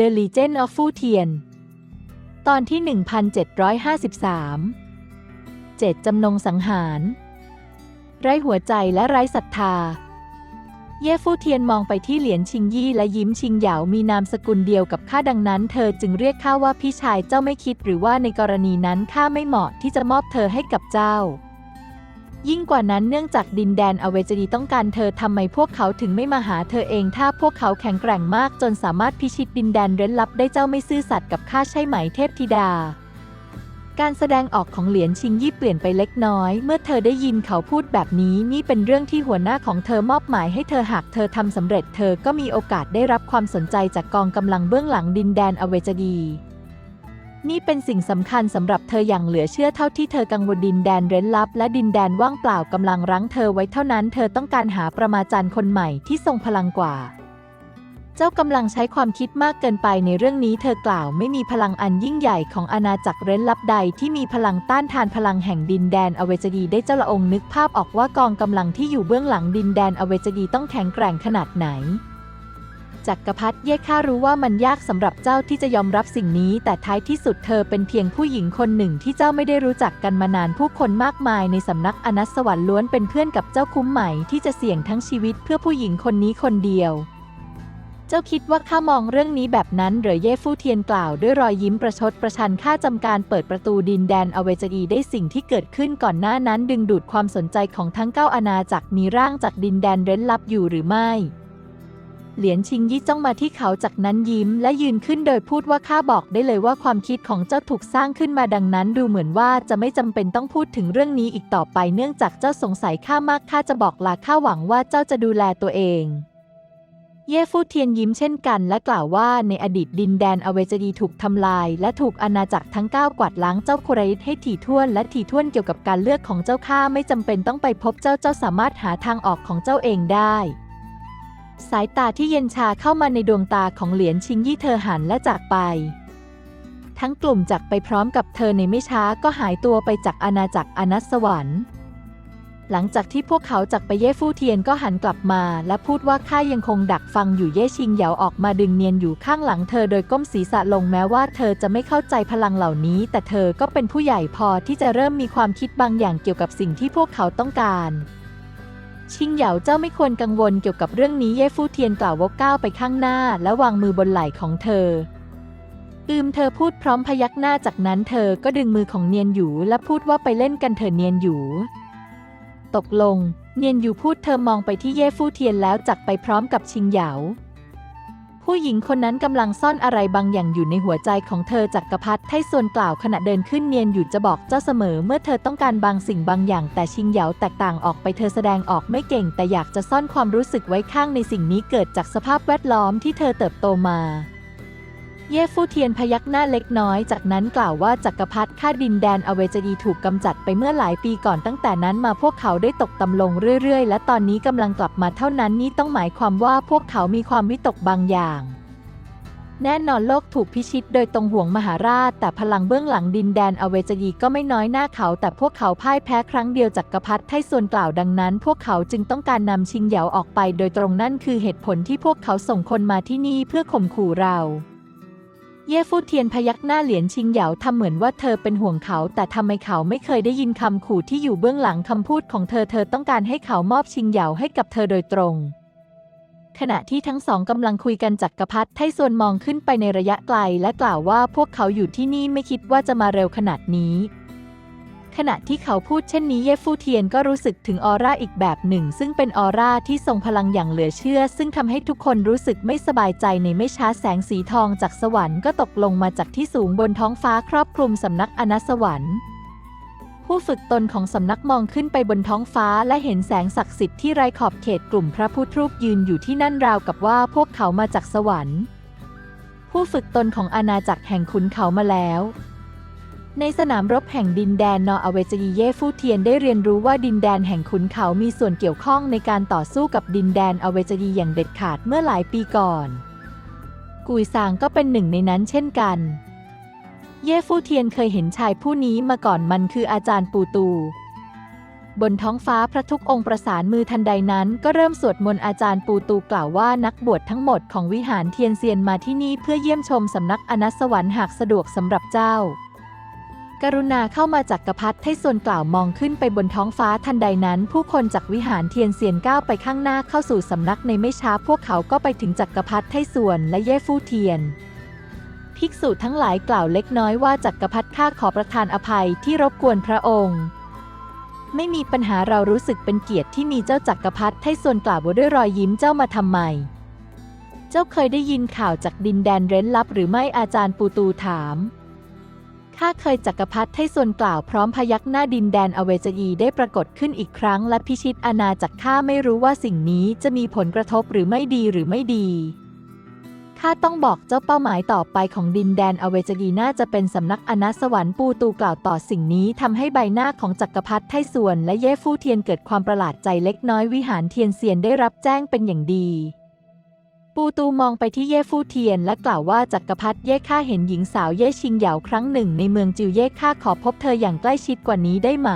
The Legend of Fu Tian ตอนที่ 1753เจ็ดจำนงสังหาร ไร้หัวใจและไร้ศรัทธา เย่ฟู่เทียนมองไปที่เหรียญชิงยี่และยิ้มชิงเหยามีนามสกุลเดียวกับข้าดังนั้น เธอจึงเรียกข้าว่าพี่ชายเจ้าไม่คิดหรือว่าในกรณีนั้นข้าไม่เหมาะที่จะมอบเธอให้กับเจ้า ยิ่งกว่านั้นเนื่องจากดินแดนอเวจดีต้องการเธอทำไมพวกเขาถึงไม่มาหาเธอเอง ถ้าพวกเขาแข็งแกร่งมากจนสามารถพิชิตดินแดนเร้นลับได้เจ้าไม่ซื่อสัตย์กับข้าใช่ไหมเทพธิดา การแสดงออกของเหรียญชิงยี่เปลี่ยนไปเล็กน้อย เมื่อเธอได้ยินเขาพูดแบบนี้นี่เป็นเรื่องที่หัวหน้าของเธอมอบหมายให้เธอหากเธอทำสำเร็จ เธอก็มีโอกาสได้รับความสนใจจากกองกำลังเบื้องหลังดินแดนอเวจดี นี่เป็นสิ่งสำคัญสำหรับเธออย่างเหลือเชื่อเท่าที่เธอกังวลดินแดนเร้นลับ และดินแดนว่างเปล่ากำลังรั้งเธอไว้เท่านั้น เธอต้องการหาประมาจารย์คนใหม่ที่ทรงพลังกว่า เจ้ากำลังใช้ความคิดมากเกินไปในเรื่องนี้เธอกล่าวไม่มีพลังอันยิ่งใหญ่ของอาณาจักรเร้นลับใดที่มีพลังต้านทานพลังแห่งดินแดนอเวจดีได้เจ้าละองค์นึกภาพออกว่ากองกำลังที่อยู่เบื้องหลังดินแดนอเวจดีต้องแข็งแกร่งขนาดไหน จักรพรรดิเย่ข้ารู้ว่ามันยากสำหรับเจ้าที่จะยอมรับสิ่งนี้ แต่ท้ายที่สุดเธอเป็นเพียงผู้หญิงคนหนึ่งที่เจ้าไม่ได้รู้จักกันมานานผู้คนมากมายในสำนักอนัสสวรรค์ล้วนเป็นเพื่อนกับเจ้าคุ้มไหม่ที่จะเสี่ยงทั้งชีวิตเพื่อผู้หญิงคนนี้คนเดียว เจ้าคิดว่าข้ามองเรื่องนี้แบบนั้นเหรือเย่ฟู่เทียนกล่าวด้วยรอยยิ้มประชดประชันข้าจำการเปิดประตูดินแดนอเวจีได้สิ่งที่เกิดขึ้นก่อนหน้านั้น ดึงดูดความสนใจของทั้งเก้าอาณาจักรมีร่างจากดินแดนเร้นลับอยู่หรือไม่ เหรียญชิงยี่จ้องมาที่เขาจากนั้นยิ้มและยืนขึ้นโดยพูดว่าข้าบอกได้เลยว่าความคิดของเจ้าถูกสร้างขึ้นมาดังนั้น ดูเหมือนว่าจะไม่จำเป็นต้องพูดถึงเรื่องนี้อีกต่อไปเนื่องจากเจ้าสงสัยข้ามากข้าจะบอกลาข้าหวังว่าเจ้าจะดูแลตัวเองเย่ฟู่เทียนยิ้มเช่นกัน และกล่าวว่าในอดีตดินแดนอเวจดีถูกทำลาย และถูกอาณาจักรทั้งเก้ากวาดล้างเจ้าโคไรท์ให้ถี่ถ้วนและถี่ถ้วนเกี่ยวกับการเลือกของเจ้าข้าไม่จำเป็นต้องไปพบเจ้าเจ้าสามารถหาทางออกของเจ้าเองได้ สายตาที่เย็นชาเข้ามาในดวงตาของเหรียญชิงยี่เธอหันและจากไป ทั้งกลุ่มจากไปพร้อมกับเธอในไม่ช้าก็หายตัวไปจากอาณาจักรอนัสสวรรค์ หลังจากที่พวกเขาจากไปเย่ฟู่เทียนก็หันกลับมา และพูดว่าข้ายังคงดักฟังอยู่เย่ชิงเหยาออกมาดึงเนียนอยู่ข้างหลังเธอโดยก้มศีรษะลงแม้ว่าเธอจะไม่เข้าใจพลังเหล่านี้ แต่เธอก็เป็นผู้ใหญ่พอที่จะเริ่มมีความคิดบางอย่างเกี่ยวกับสิ่งที่พวกเขาต้องการ ชิงเหยาเจ้าไม่ควรกังวลเกี่ยวกับเรื่องนี้เย่ฟู่เทียนกล่าววกก้าวไปข้างหน้า และวางมือบนไหล่ของเธอ อืมเธอพูดพร้อมพยักหน้าจากนั้นเธอก็ดึงมือของเนียนหยูและพูดว่าไปเล่นกันเถอะเนียนหยู ตกลง เนียนหยูพูดเธอมองไปที่เย่ฟู่เทียนแล้วจักไปพร้อมกับชิงเหยา ผู้หญิงคนนั้นกำลังซ่อนอะไรบางอย่างอยู่ในหัวใจของเธอจักกรพรรดิไทส่วนกล่าวขณะเดินขึ้นเนียนหยุดจะบอกเจ้าเสมอ เมื่อเธอต้องการบางสิ่งบางอย่างแต่ชิงเหยาแตกต่างออกไปเธอแสดงออกไม่เก่ง แต่อยากจะซ่อนความรู้สึกไว้ข้างในสิ่งนี้เกิดจากสภาพแวดล้อมที่เธอเติบโตมา เย่ฟู่เทียนพยักหน้าเล็กน้อย จากนั้นกล่าวว่าจักรพรรดิข้าดินแดนอเวจดีถูกกำจัดไปเมื่อหลายปีก่อนตั้งแต่นั้นมาพวกเขาได้ตกต่ำลงเรื่อยๆ และตอนนี้กำลังกลับมาเท่านั้นนี่ต้องหมายความว่าพวกเขามีความวิตกบางอย่างแน่นอนโลกถูกพิชิตโดยตรงห่วงมหาราช แต่พลังเบื้องหลังดินแดนอเวจดีก็ไม่น้อยหน้าเขา แต่พวกเขาพ่ายแพ้ครั้งเดียวจากกรพรรดิไทส่วนกล่าวดังนั้น พวกเขาจึงต้องการนำชิงเหยาออกไป โดยตรงนั่นคือเหตุผลที่พวกเขาส่งคนมาที่นี่เพื่อข่มขู่เรา เย่ฟู่เทียนพยักหน้าเหรียญชิงเหยาทำเหมือนว่าเธอเป็นห่วงเขา แต่ทำไมเขาไม่เคยได้ยินคำขู่ที่อยู่เบื้องหลังคำพูดของเธอ เธอต้องการให้เขามอบชิงเหยาให้กับเธอโดยตรง ขณะที่ทั้งสองกำลังคุยกันจักกรพรรดิไทส่วนมองขึ้นไปในระยะไกล และกล่าวว่าพวกเขาอยู่ที่นี่ไม่คิดว่าจะมาเร็วขนาดนี้ ขณะที่เขาพูดเช่นนี้เย่ฟู่เทียนก็รู้สึกถึงออร่าอีกแบบหนึ่ง ซึ่งเป็นออร่าที่ทรงพลังอย่างเหลือเชื่อ ซึ่งทำให้ทุกคนรู้สึกไม่สบายใจในไม่ช้าแสงสีทองจากสวรรค์ก็ตกลงมาจากที่สูงบนท้องฟ้าครอบคลุมสำนักอนัสสวรรค์ผู้ฝึกตนของสำนักมองขึ้นไปบนท้องฟ้าและเห็นแสงศักดิ์สิทธิ์ที่ไร้ขอบเขตกลุ่มพระพุทธรูปยืนอยู่ที่นั่นราวกับว่าพวกเขามาจากสวรรค์ ผู้ฝึกตนของอาณาจักรแห่งขุนเขามาแล้ว ในสนามรบแห่งดินแดนนออเวจีเย่ฟู่เทียนได้เรียนรู้ว่าดินแดนแห่งขุนเขามีส่วนเกี่ยวข้องในการต่อสู้กับดินแดนอเวจีอย่างเด็ดขาดเมื่อหลายปีก่อน กุยซางก็เป็นหนึ่งในนั้นเช่นกัน เย่ฟู่เทียนเคยเห็นชายผู้นี้มาก่อนมันคืออาจารย์ปูตู บนท้องฟ้าพระทุกองค์ประสานมือทันใดนั้น ก็เริ่มสวดมนต์อาจารย์ปูตูกล่าวว่านักบวชทั้งหมดของวิหารเทียนเซียนมาที่นี่เพื่อเยี่ยมชมสำนักอนัสวรรค์หากสะดวกสำหรับเจ้า กรุณาเข้ามาจากกรพัฒให้ส่วนกล่าวมองขึ้นไปบนท้องฟ้าทันใดนั้น ผู้คนจากวิหารเทียนเซียนก้าวไปข้างหน้าเข้าสู่สำนักในไม่ช้าพวกเขาก็ไปถึงจักรพรรดิไทส่วนและเย่ฟู่เทียน ภิกษุทั้งหลายกล่าวเล็กน้อยว่าจักรพรรดิข้าขอประทานอภัยที่รบกวนพระองค์ไม่มีปัญหาเรารู้สึกเป็นเกียรติที่มีเจ้าจักรพรรดิไทส่วนกล่าวด้วยรอยยิ้มเจ้ามาทำไม เจ้าเคยได้ยินข่าวจากดินแดนเร้นลับหรือไม่อาจารย์ปูตูถาม ข้าเคยจักรพรรดิให้ส่วนกล่าวพร้อมพยักหน้าดินแดนอเวจีได้ปรากฏขึ้นอีกครั้ง และพิชิตอาณาจักรข้าไม่รู้ว่าสิ่งนี้จะมีผลกระทบหรือไม่ดีหรือไม่ดีข้าต้องบอกเจ้าเป้าหมายต่อไปของดินแดนอเวจีน่าจะเป็นสำนักอนาสวรรค์ปูตูกล่าวต่อสิ่งนี้ทำให้ใบหน้าของจักรพรรดิไทส่วนและเย่ฟู่เทียนเกิดความประหลาดใจเล็กน้อยวิหารเทียนเซียนได้รับแจ้งเป็นอย่างดี ปูตูมองไปที่เย่ฟู่เทียนและกล่าวว่าจักรพรรดิเย่ข้าเห็นหญิงสาวเย่ชิงเหยาครั้งหนึ่งในเมืองจิวเย่ข้าขอพบเธออย่างใกล้ชิดกว่านี้ได้ไหม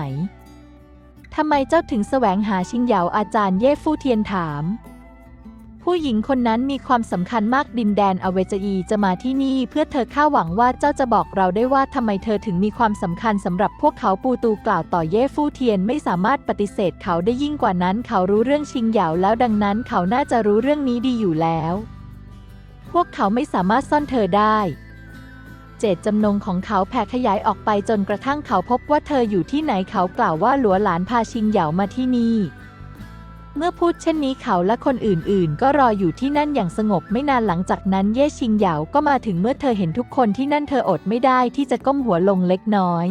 ทำไมเจ้าถึงแสวงหาชิงเหยาอาจารย์เย่ฟู่เทียนถาม ผู้หญิงคนนั้นมีความสำคัญมากดินแดนอเวจีจะมาที่นี่ เพื่อเธอข้าหวังว่าเจ้าจะบอกเราได้ว่าทำไมเธอถึงมีความสำคัญสำหรับพวกเขาปูตูกล่าวต่อเย่ฟู่เทียนไม่สามารถปฏิเสธเขาได้ยิ่งกว่านั้น เขารู้เรื่องชิงเหยาแล้วดังนั้น เขาน่าจะรู้เรื่องนี้ดีอยู่แล้ว พวกเขาไม่สามารถซ่อนเธอได้เจตจำนงของเขาแผ่ขยายออกไปจนกระทั่งเขาพบว่าเธออยู่ที่ไหนเขากล่าวว่าหลัวหลานพาชิงเหยามาที่นี่ เมื่อพูดเช่นนี้เขาและคนอื่นๆ ก็รออยู่ที่นั่นอย่างสงบไม่นานหลังจากนั้นเย่ชิงเหยาก็มาถึงเมื่อเธอเห็นทุกคนที่นั่นเธออดไม่ได้ที่จะก้มหัวลงเล็กน้อย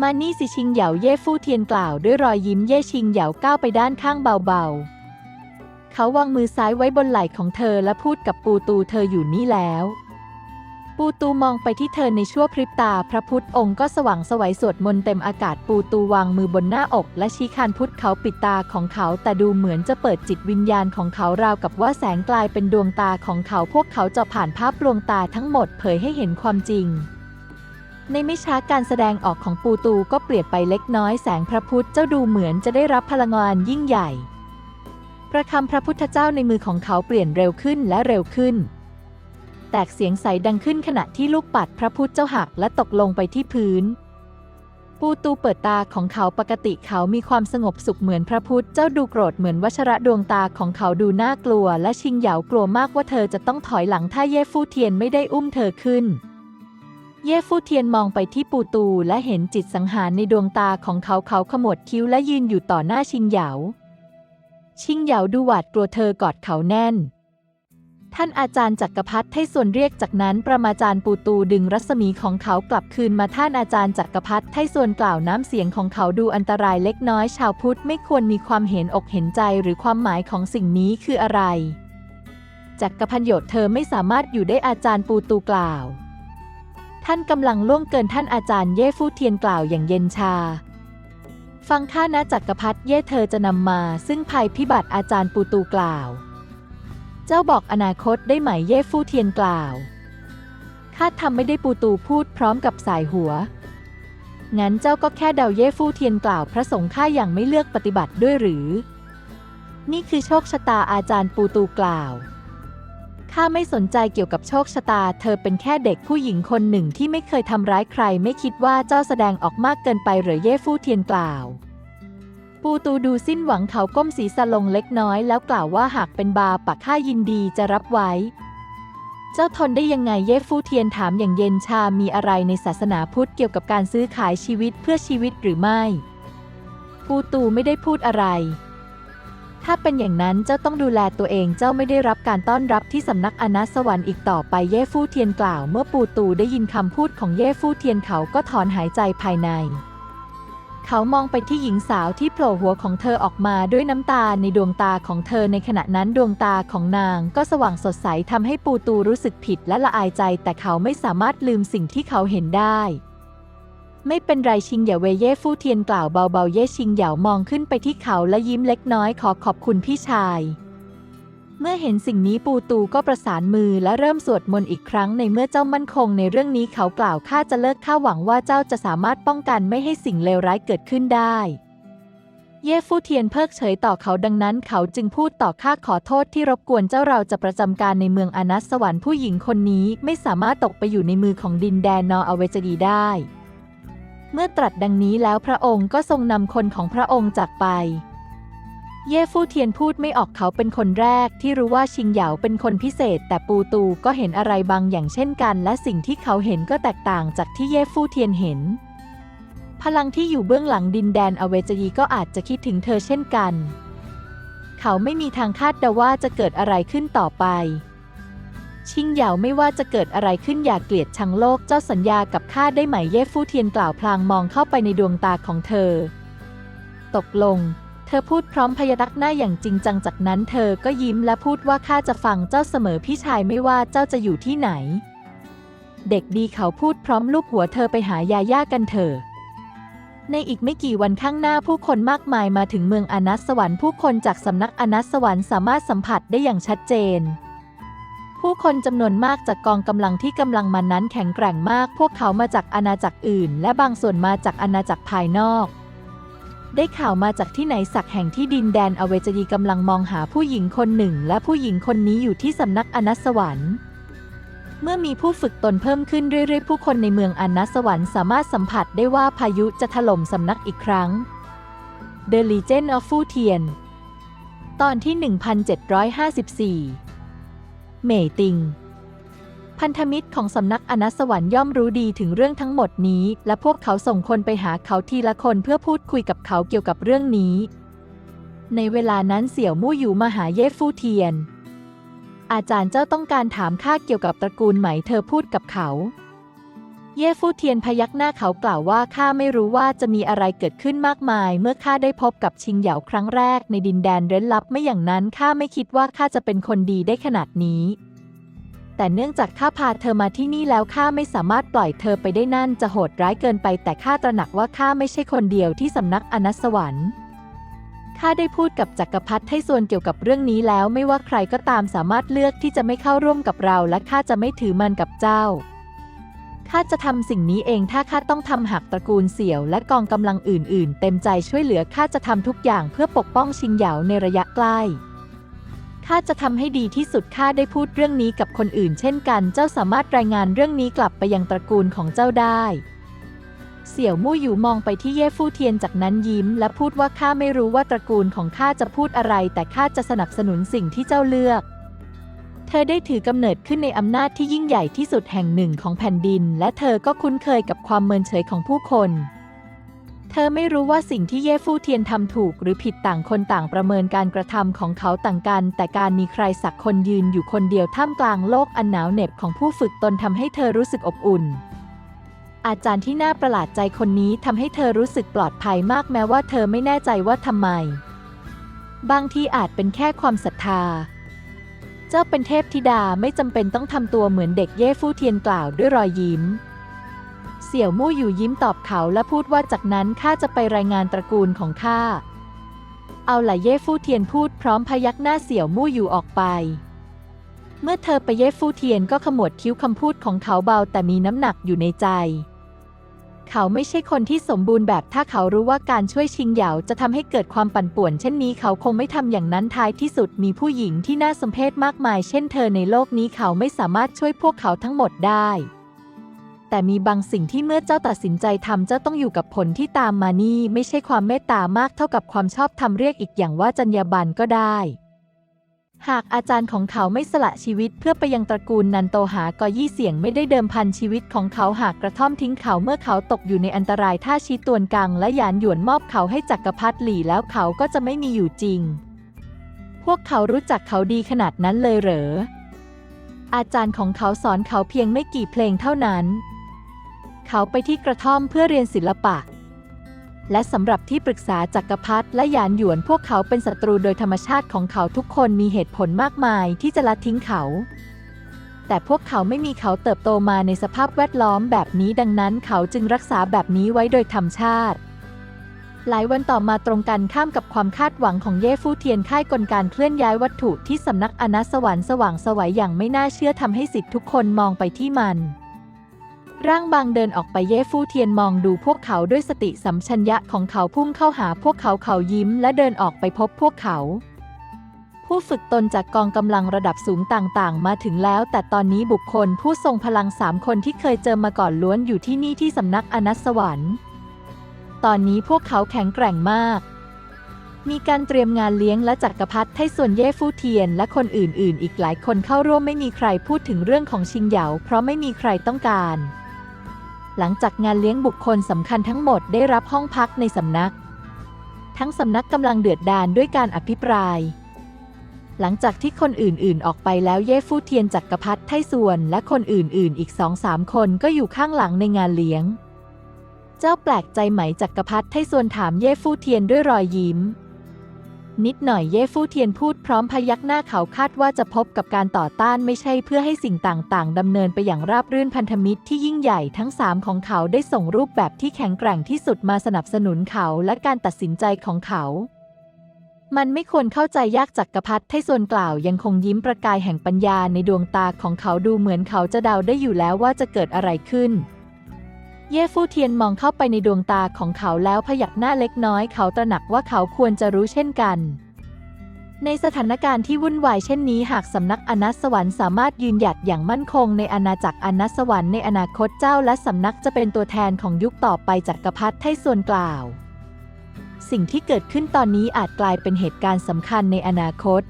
มานี่สิชิงเหยาเย่ฟู่เทียนกล่าวด้วยรอยยิ้มเย่ชิงเหยาก้าวไปด้านข้างเบาๆ เขาวางมือซ้ายไว้บนไหล่ของเธอและพูดกับปูตูเธออยู่นี่แล้ว ปูตูมองไปที่เธอในชั่วพริบตา พระพุทธองค์ก็สว่างสวัยสวดมนต์เต็มอากาศปูตูวางมือบนหน้าอก และชี้คานพุทธเขาปิดตาของเขา แต่ดูเหมือนจะเปิดจิตวิญญาณของเขาราวกับว่าแสงกลายเป็นดวงตาของเขาพวกเขาจะผ่านภาพลวงตาทั้งหมดเผยให้เห็นความจริงในไม่ช้าการแสดงออกของปูตูก็เปลี่ยนไปเล็กน้อยแสงพระพุทธเจ้าดูเหมือนจะได้รับพลังงานยิ่งใหญ่ ประคำพระพุทธเจ้าในมือของเขาเปลี่ยนเร็วขึ้นและเร็วขึ้น แตกเสียงใสดังขึ้นขณะที่ลูกปัดพระพุทธเจ้าหักและตกลงไปที่พื้น ปูตูเปิดตาของเขาปกติเขามีความสงบสุขเหมือนพระพุทธเจ้าดูโกรธเหมือนวชระดวงตาของเขาดูน่ากลัว และชิงเหยากลัวมากว่าเธอจะต้องถอยหลังถ้าเย่ฟู่เทียนไม่ได้อุ้มเธอขึ้น เย่ฟู่เทียนมองไปที่ปูตูและเห็นจิตสังหารในดวงตาของเขาเขาขมวดคิ้วและยืนอยู่ต่อหน้าชิงเหยาชิงเหยาดูหวาดกลัวเธอกอดเขาแน่น ท่านอาจารย์จักรพรรดิให้ส่วนเรียกจากนั้นประมาจารย์ปูตูดึงรัศมีของเขากลับคืนมาท่านอาจารย์จักรพรรดิให้ส่วนกล่าวน้ำเสียงของเขาดูอันตรายเล็กน้อยชาวพุทธไม่ควรมีความเห็นอกเห็นใจหรือความหมายของสิ่งนี้คืออะไรจักรพันโยชน์เธอไม่สามารถอยู่ได้อาจารย์ปูตูกล่าว ท่านกำลังล่วงเกินท่านอาจารย์เย่ฟู่เทียนกล่าวอย่างเย็นชา ฟังข้านะจักรพรรดิเย่เธอจะนำมา ซึ่งภัยพิบัติอาจารย์ปูตูกล่าว เจ้าบอกอนาคตได้ไหมเย่ฟู่เทียนกล่าวข้าทำไม่ได้ปูตูพูดพร้อมกับสายหัว งั้นเจ้าก็แค่เดาเย่ฟู่เทียนกล่าวพระสงฆ์ข้าอย่างไม่เลือกปฏิบัติด้วยหรือ นี่คือโชคชะตาอาจารย์ปูตูกล่าวข้าไม่สนใจเกี่ยวกับโชคชะตา เธอเป็นแค่เด็กผู้หญิงคนหนึ่งที่ไม่เคยทำร้ายใคร ไม่คิดว่าเจ้าแสดงออกมากเกินไปหรือเย่ฟู่เทียนกล่าว ปูตูดูสิ้นหวังเขาก้มศีรษะลงเล็กน้อยแล้วกล่าวว่าหากเป็นบาปะข้ายินดีจะรับไว้ เจ้าทนได้ยังไงเย่ฟู่เทียนถามอย่างเย็นชา มีอะไรในศาสนาพุทธเกี่ยวกับการซื้อขายชีวิตเพื่อชีวิตหรือไม่ ปูตูไม่ได้พูดอะไร ถ้าเป็นอย่างนั้นเจ้าต้องดูแลตัวเองเจ้าไม่ได้รับการต้อนรับที่สำนักอนัสสวรรค์อีกต่อไปเย่ฟู่เทียนกล่าว เมื่อปูตูได้ยินคำพูดของเย่ฟู่เทียนเขาก็ถอนหายใจภายใน เขามองไปที่หญิงสาวที่โผล่หัวของเธอออกมาด้วยน้ำตาในดวงตาของเธอในขณะนั้นดวงตาของนางก็สว่างสดใสทำให้ปูตูรู้สึกผิดและละอายใจ แต่เขาไม่สามารถลืมสิ่งที่เขาเห็นได้ ไม่เป็นไรชิงเหยาเวเย่ฟู่เทียนกล่าวเบาๆเย่ชิงเหยามองขึ้นไปที่เขาและยิ้มเล็กน้อยขอขอบคุณพี่ชาย เมื่อเห็นสิ่งนี้ปูตูก็ประสานมือและเริ่มสวดมนต์อีกครั้งในเมื่อเจ้ามั่นคงในเรื่องนี้เขากล่าวข้าจะเลิกข้าหวังว่าเจ้าจะสามารถป้องกันไม่ให้สิ่งเลวร้ายเกิดขึ้นได้ เย่ฟู่เทียนเพิกเฉยต่อเขาดังนั้นเขาจึงพูดต่อข้าขอโทษที่รบกวนเจ้าเราจะประจำการในเมืองอนัสสวรรค์ผู้หญิงคนนี้ไม่สามารถตกไปอยู่ในมือของดินแดนนอเอเวจดีได้ เมื่อตรัสดังนี้แล้วพระองค์ก็ทรงนำคนของพระองค์จากไป เย่ฟู่เทียนพูดไม่ออกเขาเป็นคนแรกที่รู้ว่าชิงเหยาเป็นคนพิเศษ แต่ปูตูก็เห็นอะไรบางอย่างเช่นกัน และสิ่งที่เขาเห็นก็แตกต่างจากที่เย่ฟู่เทียนเห็น พลังที่อยู่เบื้องหลังดินแดนอเวจีก็อาจจะคิดถึงเธอเช่นกัน เขาไม่มีทางคาดเดาว่าจะเกิดอะไรขึ้นต่อไป ชิงเหยาไม่ว่าจะเกิดอะไรขึ้นอย่าเกลียดชังโลกเจ้าสัญญากับข้าได้ไหมเย่ฟู่เทียนกล่าวพลางมองเข้าไปในดวงตาของเธอ ตกลง ธอพูดพร้อมพยักหน้าอย่างจริงจังจากนั้นเธอก็ยิ้มและพูดว่าข้าจะฟังเจ้าเสมอพี่ชายไม่ว่าเจ้าจะอยู่ที่ไหน เด็กดีเขาพูดพร้อมลูบหัวเธอไปหายาย่ากันเถอะในอีกไม่กี่วันข้างหน้าผู้คนมากมายมาถึงเมืองอนัสสวรรค์ผู้คนจากสำนักอนัสสวรรค์สามารถสัมผัสได้อย่างชัดเจน ผู้คนจำนวนมากจากกองกำลังที่กำลังมานั้นแข็งแกร่งมาก พวกเขามาจากอาณาจักรอื่น และบางส่วนมาจากอาณาจักรภายนอก ได้ข่าวมาจากที่ไหนสักแห่งที่ดินแดนอเวจดีกำลังมองหาผู้หญิงคนหนึ่ง และผู้หญิงคนนี้อยู่ที่สำนักอนัสวรรค์ เมื่อมีผู้ฝึกตนเพิ่มขึ้นเรื่อยๆ ผู้คนในเมืองอนัสสวรรค์สามารถสัมผัสได้ว่าพายุจะถล่มสำนักอีกครั้ง The Legend of Fu Tian ตอนที่ 1754 เมยติง พันธมิตรของสำนักอนัสวรรค์ย่อมรู้ดีถึงเรื่องทั้งหมดนี้ และพวกเขาส่งคนไปหาเขาทีละคนเพื่อพูดคุยกับเขาเกี่ยวกับเรื่องนี้ ในเวลานั้นเสี่ยวมู่อยู่มาหาเย่ฟู่เทียน อาจารย์เจ้าต้องการถามข้าเกี่ยวกับตระกูลไหมเธอพูดกับเขา เย่ฟู่เทียนพยักหน้าเขากล่าวว่าข้าไม่รู้ว่าจะมีอะไรเกิดขึ้นมากมาย เมื่อข้าได้พบกับชิงเหยาครั้งแรกในดินแดนเร้นลับไม่อย่างนั้นข้าไม่คิดว่าข้าจะเป็นคนดีได้ขนาดนี้ แต่เนื่องจากข้าพาเธอมาที่นี่แล้วข้าไม่สามารถปล่อยเธอไปได้นั่นจะโหดร้ายเกินไปแต่ข้าตระหนักว่าข้าไม่ใช่คนเดียวที่สำนักอนัสวรรค์ข้าได้พูดกับจักรพรรดิให้ส่วนเกี่ยวกับเรื่องนี้แล้วไม่ว่าใครก็ตามสามารถเลือกที่จะไม่เข้าร่วมกับเราและข้าจะไม่ถือมันกับเจ้าข้าจะทำสิ่งนี้เองถ้าข้าต้องทำหักตระกูลเสี่ยวและกองกำลังอื่น ๆ เต็มใจช่วยเหลือข้าจะทำทุกอย่างเพื่อปกป้องชิงเหยาในระยะใกล้ ข้าจะทำให้ดีที่สุดข้าได้พูดเรื่องนี้กับคนอื่น เช่นกัน เจ้าสามารถรายงานเรื่องนี้กลับไปยังตระกูลของเจ้าได้ เสี่ยวมู่อยู่มองไปที่เย่ฟู่เทียนจากนั้นยิ้ม และพูดว่าข้าไม่รู้ว่าตระกูลของข้าจะพูดอะไร แต่ข้าจะสนับสนุนสิ่งที่เจ้าเลือก เธอได้ถือกำเนิดขึ้นในอำนาจที่ยิ่งใหญ่ที่สุดแห่งหนึ่งของแผ่นดิน และเธอก็คุ้นเคยกับความเมินเฉยของผู้คน เธอไม่รู้ว่าสิ่งที่เย่ฟู่เทียนทำถูกหรือผิดต่างคนต่างประเมินการกระทำของเขาต่างกัน แต่การมีใครสักคนยืนอยู่คนเดียวท่ามกลางโลกอันหนาวเหน็บของผู้ฝึกตนทำให้เธอรู้สึกอบอุ่น อาจารย์ที่น่าประหลาดใจคนนี้ทำให้เธอรู้สึกปลอดภัยมากแม้ว่าเธอไม่แน่ใจว่าทำไม บางทีอาจเป็นแค่ความศรัทธา เจ้าเป็นเทพธิดาไม่จำเป็นต้องทำตัวเหมือนเด็กเย่ฟู่เทียนกล่าวด้วยรอยยิ้ม เสี่ยวมู่อยู่ยิ้มตอบเขาและพูดว่าจากนั้นข้าจะไปรายงานตระกูลของข้า เอาล่ะเย่ฟู่เทียนพูดพร้อมพยักหน้าเสี่ยวมู่อยู่ออกไป เมื่อเธอไปเย่ฟู่เทียนก็ขมวดคิ้วคำพูดของเขาเบาแต่มีน้ำหนักอยู่ในใจ เขาไม่ใช่คนที่สมบูรณ์แบบถ้าเขารู้ว่าการช่วยชิงเหยาจะทำให้เกิดความปั่นป่วน เช่นนี้เขาคงไม่ทำอย่างนั้นท้ายที่สุดมีผู้หญิงที่น่าสมเพชมากมาย เช่นเธอในโลกนี้เขาไม่สามารถช่วยพวกเขาทั้งหมดได้ แต่มีบางสิ่งที่เมื่อเจ้าตัดสินใจทำเจ้าต้องอยู่กับผลที่ตามมานี่ ไม่ใช่ความเมตตามากเท่ากับความชอบธรรมเรียกอีกอย่างว่าจรรยาบรรณก็ได้ หากอาจารย์ของเขาไม่สละชีวิตเพื่อไปยังตระกูลนันโตหากอยี่เสียงไม่ได้เดิมพันชีวิตของเขาหากกระท่อมทิ้งเขาเมื่อเขาตกอยู่ในอันตรายถ้าชี้ตวนกังและหยานหยวนมอบเขาให้จักรพรรดิหลี่แล้วเขาก็จะไม่มีอยู่จริง พวกเขารู้จักเขาดีขนาดนั้นเลยเหรออาจารย์ของเขาสอนเขาเพียงไม่กี่เพลงเท่านั้น เขาไปที่กระท่อมเพื่อเรียนศิลปะ และสำหรับที่ปรึกษาจักรพรรดิและหยานหยวนพวกเขาเป็นศัตรูโดยธรรมชาติของเขาทุกคนมีเหตุผลมากมายที่จะละทิ้งเขา แต่พวกเขาไม่มีเขาเติบโตมาในสภาพแวดล้อมแบบนี้ดังนั้นเขาจึงรักษาแบบนี้ไว้โดยธรรมชาติหลายวันต่อมาตรงกันข้ามกับความคาดหวังของเย่ฟู่เทียนค่ายกลการเคลื่อนย้ายวัตถุที่สำนักอนัสวรรค์สว่างสวัยอย่างไม่น่าเชื่อทำให้สิทธิ์ทุกคนมองไปที่มัน ร่างบางเดินออกไปเย่ฟู่เทียนมองดูพวกเขาด้วยสติสัมชัญญะของเขาพุ่งเข้าหาพวกเขาเขายิ้มและเดินออกไปพบพวกเขา ผู้ฝึกตนจากกองกำลังระดับสูงต่างๆ มาถึงแล้ว แต่ตอนนี้บุคคลผู้ทรงพลังสามคนที่เคยเจอมาก่อนล้วนอยู่ที่นี่ที่สำนักอนัสสวรรค์ ตอนนี้พวกเขาแข็งแกร่งมากมีการเตรียมงานเลี้ยงและจักรพรรดิให้ส่วนเย่ฟู่เทียน และคนอื่น ๆ อีกหลายคนเข้าร่วมไม่มีใครพูดถึงเรื่องของชิงเหยาเพราะไม่มีใครต้องการ หลังจากงานเลี้ยงบุคคลสำคัญทั้งหมดได้รับห้องพักในสำนัก ทั้งสำนักกำลังเดือดดาลด้วยการอภิปราย หลังจากที่คนอื่นๆ ออกไปแล้วเย่ฟู่เทียนจักรพรรดิไทส่วน และคนอื่นๆ อีกสองสามคนก็อยู่ข้างหลังในงานเลี้ยง เจ้าแปลกใจไหมจักรพรรดิไทส่วนถามเย่ฟู่เทียนด้วยรอยยิ้ม นิดหน่อยเย่ฟู่เทียนพูดพร้อมพยักหน้าเขาคาดว่าจะพบกับการต่อต้านไม่ใช่เพื่อให้สิ่งต่างๆดำเนินไปอย่างราบรื่นพันธมิตรที่ยิ่งใหญ่ทั้งสามของเขาได้ส่งรูปแบบที่แข็งแกร่งที่สุดมาสนับสนุนเขาและการตัดสินใจของเขา มันไม่ควรเข้าใจยากจักกรพรรดิให้ส่วนกล่าวยังคงยิ้มประกายแห่งปัญญาในดวงตาของเขาดูเหมือนเขาจะเดาได้อยู่แล้วว่าจะเกิดอะไรขึ้น เย่ฟู่เทียนมองเข้าไปในดวงตาของเขาแล้วพยักหน้าเล็กน้อยเขาตระหนักว่าเขาควรจะรู้เช่นกัน ในสถานการณ์ที่วุ่นวายเช่นนี้หากสำนักอนัสสวรรค์สามารถยืนหยัดอย่างมั่นคงในอาณาจักรอนัสสวรรค์ในอนาคตเจ้าและสำนักจะเป็นตัวแทนของยุคต่อไปจักรพรรดิไทส่วนกล่าว สิ่งที่เกิดขึ้นตอนนี้อาจกลายเป็นเหตุการณ์สำคัญในอนาคต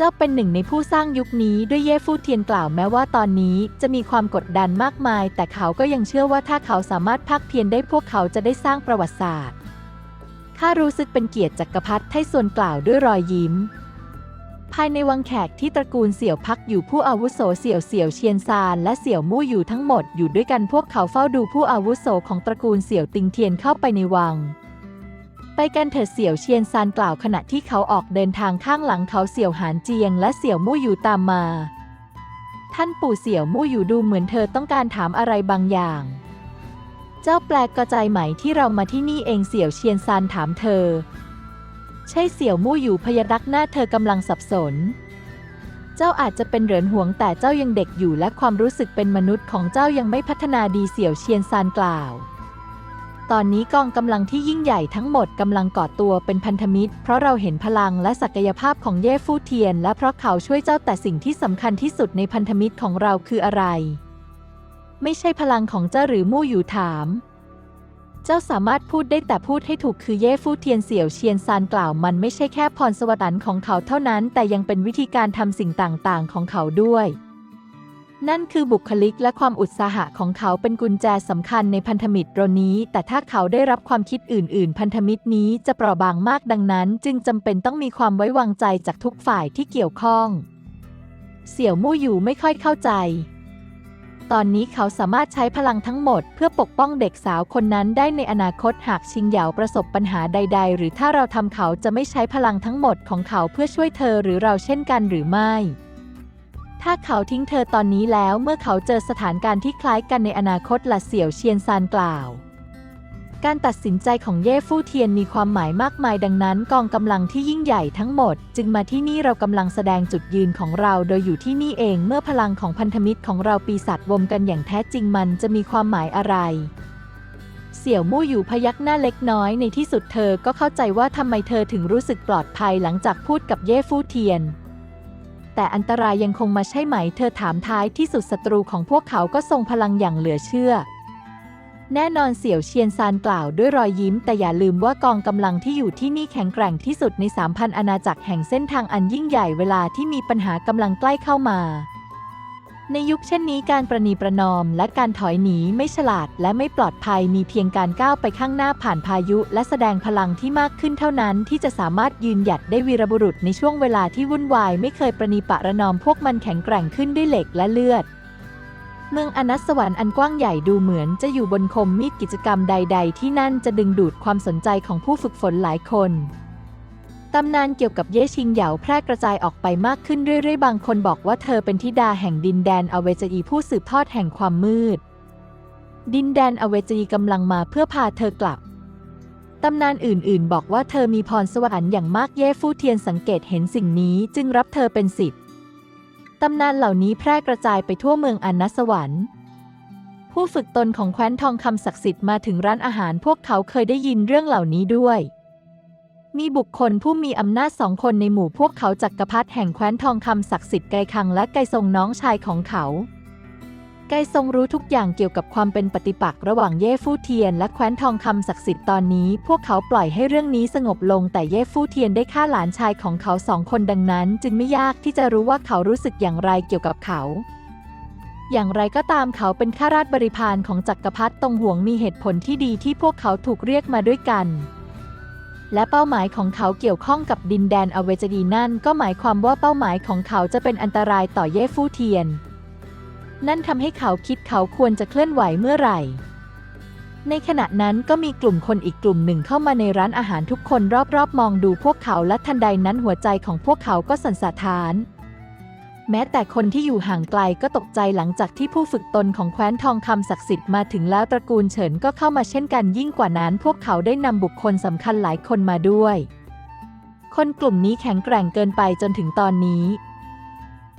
เจ้าเป็นหนึ่งในผู้สร้างยุคนี้ด้วยเย่ฟู่เทียนกล่าวแม้ว่าตอนนี้จะมีความกดดันมากมาย แต่เขาก็ยังเชื่อว่าถ้าเขาสามารถพักเพียรได้พวกเขาจะได้สร้างประวัติศาสตร์ข้ารู้สึกเป็นเกียรติจักรพรรดิไทส่วนกล่าวด้วยรอยยิ้ม ภายในวังแขกที่ตระกูลเสี่ยวพักอยู่ผู้อาวุโสเสี่ยวเสี่ยวเชียนซานและเสี่ยวมู่อยู่ทั้งหมดอยู่ด้วยกันพวกเขาเฝ้าดูผู้อาวุโสของตระกูลเสี่ยวติงเทียนเข้าไปในวัง ไปกันเถิดเสี่ยวเชียนซานกล่าวขณะที่เขาออกเดินทางข้างหลังเขาเสี่ยวหานเจียงและเสี่ยวมู่อยู่ตามมา ท่านปู่เสี่ยวมู่อยู่ดูเหมือนเธอต้องการถามอะไรบางอย่าง เจ้าแปลกกระจายไหมที่เรามาที่นี่เองเสี่ยวเชียนซานถามเธอ ใช่เสี่ยวมู่อยู่พยักหน้าเธอกำลังสับสน เจ้าอาจจะเป็นเหรินหวงแต่เจ้ายังเด็กอยู่และความรู้สึกเป็นมนุษย์ของเจ้ายังไม่พัฒนาดีเสี่ยวเชียนซานกล่าว ตอนนี้กองกำลังที่ยิ่งใหญ่ทั้งหมดกำลังก่อตัวเป็นพันธมิตร เพราะเราเห็นพลังและศักยภาพของเย่ฟู่เทียน และเพราะเขาช่วยเจ้าแต่สิ่งที่สำคัญที่สุดในพันธมิตรของเราคืออะไร ไม่ใช่พลังของเจ้าหรือมู่อยู่ถาม เจ้าสามารถพูดได้แต่พูดให้ถูกคือเย่ฟู่เทียนเสี่ยวเชียนซานกล่าวมันไม่ใช่แค่พรสวรรค์ของเขาเท่านั้น แต่ยังเป็นวิธีการทำสิ่งต่างๆ ของเขาด้วย นั่นคือบุคลิกและความอุตสาหะของเขาเป็นกุญแจสำคัญในพันธมิตรรนี้ แต่ถ้าเขาได้รับความคิดอื่น ๆ พันธมิตรนี้จะเปราะบางมากดังนั้น จึงจำเป็นต้องมีความไว้วางใจจากทุกฝ่ายที่เกี่ยวข้อง เสี่ยวมู่อยู่ไม่ค่อยเข้าใจ ตอนนี้เขาสามารถใช้พลังทั้งหมด เพื่อปกป้องเด็กสาวคนนั้นได้ในอนาคตหากชิงเหยาประสบปัญหาใด ๆ หรือถ้าเราทำเขาจะไม่ใช้พลังทั้งหมดของเขาเพื่อช่วยเธอหรือเราเช่นกันหรือไม่ ถ้าเขาทิ้งเธอตอนนี้แล้วเมื่อเขาเจอสถานการณ์ที่คล้ายกันในอนาคตละเสี่ยวเชียนซานกล่าว การตัดสินใจของเย่ฟู่เทียนมีความหมายมากมายดังนั้นกองกำลังที่ยิ่งใหญ่ทั้งหมด จึงมาที่นี่เรากำลังแสดงจุดยืนของเราโดยอยู่ที่นี่เองเมื่อพลังของพันธมิตรของเราปีศาจวมกันอย่างแท้จริงมันจะมีความหมายอะไรเสี่ยวมู่อยู่พยักหน้าเล็กน้อยในที่สุดเธอก็เข้าใจว่าทำไมเธอถึงรู้สึกปลอดภัยหลังจากพูดกับเย่ฟู่เทียน แต่อันตรายยังคงมาใช่ไหม เธอถามท้ายที่สุดศัตรูของพวกเขาก็ทรงพลังอย่างเหลือเชื่อ แน่นอนเสี่ยวเชียนซานกล่าวด้วยรอยยิ้ม แต่อย่าลืมว่ากองกำลังที่อยู่ที่นี่แข็งแกร่งที่สุดใน 3,000 อาณาจักรแห่งเส้นทางอันยิ่งใหญ่เวลาที่มีปัญหากำลังใกล้เข้ามา ในยุคเช่นนี้การประนีประนอมและการถอยหนีไม่ฉลาดและไม่ปลอดภัยมีเพียงการก้าวไปข้างหน้าผ่านพายุและแสดงพลังที่มากขึ้นเท่านั้นที่จะสามารถยืนหยัดได้วีรบุรุษในช่วงเวลาที่วุ่นวายไม่เคยประนีประนอมพวกมันแข็งแกร่งขึ้นด้วยเหล็กและเลือด เมืองอนัสวรรค์อันกว้างใหญ่ดูเหมือนจะอยู่บนคมมีดกิจกรรมใด ๆ ที่นั่นจะดึงดูดความสนใจของผู้ฝึกฝนหลายคน ตำนานเกี่ยวกับเย่ชิงเหยาแพร่กระจายออกไปมากขึ้นเรื่อยๆ บางคนบอกว่าเธอเป็นธิดาแห่งดินแดนอเวจีผู้สืบทอดแห่งความมืด ดินแดนอเวจีกำลังมาเพื่อพาเธอกลับ ตำนานอื่นๆ บอกว่าเธอมีพรสวรรค์อย่างมากเย่ฟู่เทียนสังเกตเห็นสิ่งนี้จึงรับเธอเป็นสิทธิ์ตำนานเหล่านี้แพร่กระจายไปทั่วเมืองอนัสสวรรค์ผู้ฝึกตนของแคว้นทองคำศักดิ์สิทธิ์มาถึงร้านอาหารพวกเขาเคยได้ยินเรื่องเหล่านี้ด้วย มีบุคคลผู้มีอำนาจสองคนในหมู่พวกเขาจักกรพรรดิแห่งแคว้นทองคำศักดิ์สิทธิ์ไกคังและไกซงน้องชายของเขา ไกซงรู้ทุกอย่างเกี่ยวกับความเป็นปฏิปักษ์ระหว่างเย่ฟู่เทียนและแคว้นทองคำศักดิ์สิทธิ์ตอนนี้ พวกเขาปล่อยให้เรื่องนี้สงบลงแต่เย่ฟู่เทียนได้ฆ่าหลานชายของเขาสองคนดังนั้น จึงไม่ยากที่จะรู้ว่าเขารู้สึกอย่างไรเกี่ยวกับเขาอย่างไรก็ตามเขาเป็นข้าราชบริพารของจักรพรรดิตงหวงมีเหตุผลที่ดีที่พวกเขาถูกเรียกมาด้วยกัน และเป้าหมายของเขาเกี่ยวข้องกับดินแดนอเวจดีนั่นก็หมายความว่าเป้าหมายของเขาจะเป็นอันตรายต่อเย่ฟู่เทียน นั่นทำให้เขาคิดเขาควรจะเคลื่อนไหวเมื่อไหร่ ในขณะนั้นก็มีกลุ่มคนอีกกลุ่มหนึ่งเข้ามาในร้านอาหารทุกคนรอบๆ มองดูพวกเขาและทันใดนั้นหัวใจของพวกเขาก็สั่นสะท้าน แม้แต่คนที่อยู่ห่างไกลก็ตกใจหลังจากที่ผู้ฝึกตนของแคว้นทองคำศักดิ์สิทธิ์มาถึงแล้วตระกูลเฉินก็เข้ามาเช่นกันยิ่งกว่านั้น พวกเขาได้นำบุคคลสำคัญหลายคนมาด้วย คนกลุ่มนี้แข็งแกร่งเกินไปจนถึงตอนนี้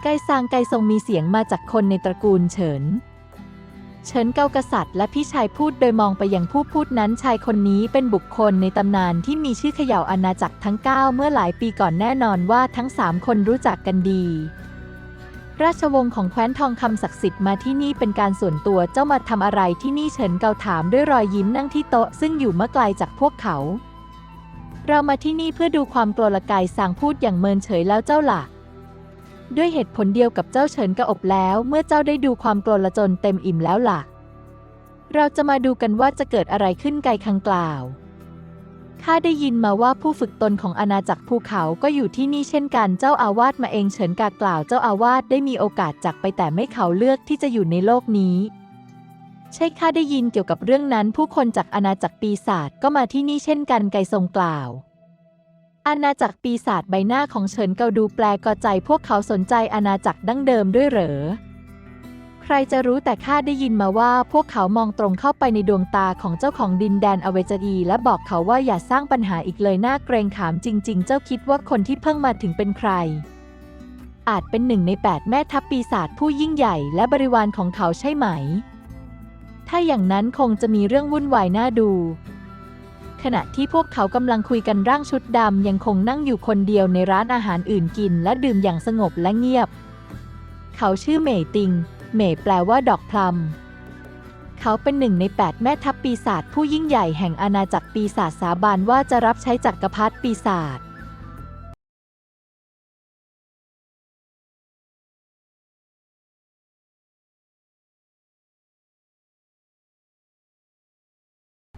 ไกซางไกซงมีเสียงมาจากคนในตระกูลเฉิน เฉินเกากษัตริย์และพี่ชายพูดโดยมองไปยังผู้พูดนั้นชายคนนี้เป็นบุคคลในตำนานที่มีชื่อเขย่าอาณาจักรทั้ง 9 เมื่อหลายปีก่อนแน่นอนว่าทั้งสามคนรู้จักกันดี ราชวงศ์ของแคว้นทองคำศักดิ์สิทธิ์มาที่นี่เป็นการส่วนตัวเจ้ามาทำอะไรที่นี่เฉินเกาถามด้วยรอยยิ้มนั่งที่โต๊ะซึ่งอยู่เมื่อไกลจากพวกเขา เรามาที่นี่เพื่อดูความกลัวละกายสางพูดอย่างเมินเฉยแล้วเจ้าล่ะ ด้วยเหตุผลเดียวกับเจ้าเฉินกระอบแล้ว เมื่อเจ้าได้ดูความกลละจนเต็มอิ่มแล้วล่ะ เราจะมาดูกันว่าจะเกิดอะไรขึ้นไกลคังกล่าว ข้าได้ยินมาว่าผู้ฝึกตนของอาณาจักรภูเขาก็อยู่ที่นี่เช่นกัน เจ้าอาวาสมาเองเฉินกากล่าว เจ้าอาวาสได้มีโอกาสจากไปแต่ไม่เขาเลือกที่จะอยู่ในโลกนี้ ใช่ข้าได้ยินเกี่ยวกับเรื่องนั้น ผู้คนจากอาณาจักรปีศาจก็มาที่นี่เช่นกันไกทรงกล่าว อาณาจักรปีศาจใบหน้าของเฉินเกาดูแปลกอใจ พวกเขาสนใจอาณาจักรดั้งเดิมด้วยเหรอ รจะรู้แต่ข้าได้ยินมาว่าพวกเขามองตรงเข้าไปในดวงตาของเจ้าของดินแดนอเวจดี และบอกเขาว่าอย่าสร้างปัญหาอีกเลยน่าเกรงขามจริง ๆ เจ้าคิดว่าคนที่เพิ่งมาถึงเป็นใคร อาจเป็นหนึ่งในแปดแม่ทัพปีศาจผู้ยิ่งใหญ่และบริวารของเขาใช่ไหม ถ้าอย่างนั้นคงจะมีเรื่องวุ่นวายน่าดูขณะที่พวกเขากำลังคุยกันร่างชุดดำยังคงนั่งอยู่คนเดียวในร้านอาหารอื่นกิน และดื่มอย่างสงบและเงียบ เขาชื่อเหมยติง เมยแปลว่าดอกพลัม เขาเป็นหนึ่งในแปดแม่ทัพปีศาจผู้ยิ่งใหญ่แห่งอาณาจักรปีศาจสาบานว่าจะรับใช้จักรพรรดิปีศาจ